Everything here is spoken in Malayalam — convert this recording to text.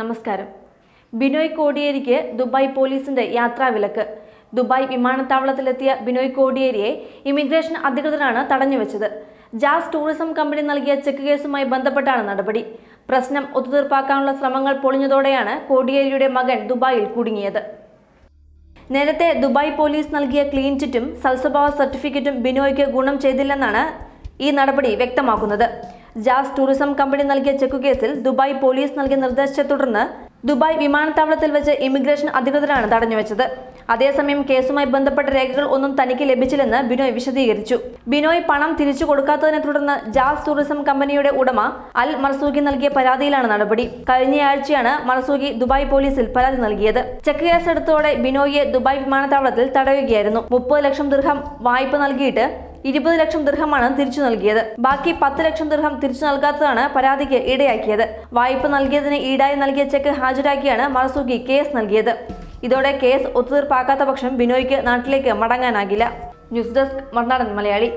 നമസ്കാരം. ബിനോയ് കോടിയേരിക്ക് ദുബായ് പോലീസിന്റെ യാത്രാവിലക്ക്. ദുബായ് വിമാനത്താവളത്തിലെത്തിയ ബിനോയ് കോടിയേരിയെ ഇമിഗ്രേഷൻ അധികൃതരാണ് തടഞ്ഞുവെച്ചത്. ജാസ് ടൂറിസം കമ്പനി നൽകിയ ചെക്ക് കേസുമായി ബന്ധപ്പെട്ടാണ് നടപടി. പ്രശ്നം ഒത്തുതീർപ്പാക്കാനുള്ള ശ്രമങ്ങൾ പൊളിഞ്ഞതോടെയാണ് കോടിയേരിയുടെ മകൻ ദുബായിൽ കുടുങ്ങിയത്. നേരത്തെ ദുബായ് പോലീസ് നൽകിയ ക്ലീൻ ചിറ്റും സൽസ്വഭാവ സർട്ടിഫിക്കറ്റും ബിനോയ്ക്ക് ഗുണം ചെയ്തില്ലെന്നാണ് ഈ നടപടി വ്യക്തമാക്കുന്നത്. ജാസ് ടൂറിസം കമ്പനി നൽകിയ ചെക്ക് കേസിൽ ദുബായ് പോലീസ് നൽകിയ നിർദ്ദേശത്തെ തുടർന്ന് ദുബായ് വിമാനത്താവളത്തിൽ വെച്ച് ഇമിഗ്രേഷൻ അധികൃതരാണ് തടഞ്ഞുവെച്ചത്. അതേസമയം കേസുമായി ബന്ധപ്പെട്ട രേഖകൾ ഒന്നും തനിക്ക് ലഭിച്ചില്ലെന്ന് ബിനോയ് വിശദീകരിച്ചു. ബിനോയ് പണം തിരിച്ചു കൊടുക്കാത്തതിനെ തുടർന്ന് ജാസ് ടൂറിസം കമ്പനിയുടെ ഉടമ അൽ മർസൂഖി നൽകിയ പരാതിയിലാണ് നടപടി. കഴിഞ്ഞയാഴ്ചയാണ് മർസൂഖി ദുബായ് പോലീസിൽ പരാതി നൽകിയത്. ചെക്ക് കേസെടുത്തോടെ ബിനോയിയെ ദുബായ് വിമാനത്താവളത്തിൽ തടയുകയായിരുന്നു. മുപ്പത് ലക്ഷം ദിർഹം വായ്പ നൽകിയിട്ട് ഇരുപത് ലക്ഷം ദൃഹമാണ് തിരിച്ചു നൽകിയത്. ബാക്കി പത്ത് ലക്ഷം ദിർഹം തിരിച്ചു നൽകാത്തതാണ് പരാതിക്ക് ഇടയാക്കിയത്. വായ്പ നൽകിയതിന് ഈടായി നൽകിയ ചെക്ക് ഹാജരാക്കിയാണ് മർസൂഖി കേസ് നൽകിയത്. ഇതോടെ കേസ് ഒത്തുതീർപ്പാക്കാത്ത പക്ഷം ബിനോയ്ക്ക് നാട്ടിലേക്ക് മടങ്ങാനാകില്ല. News desk Marunadan Malayali.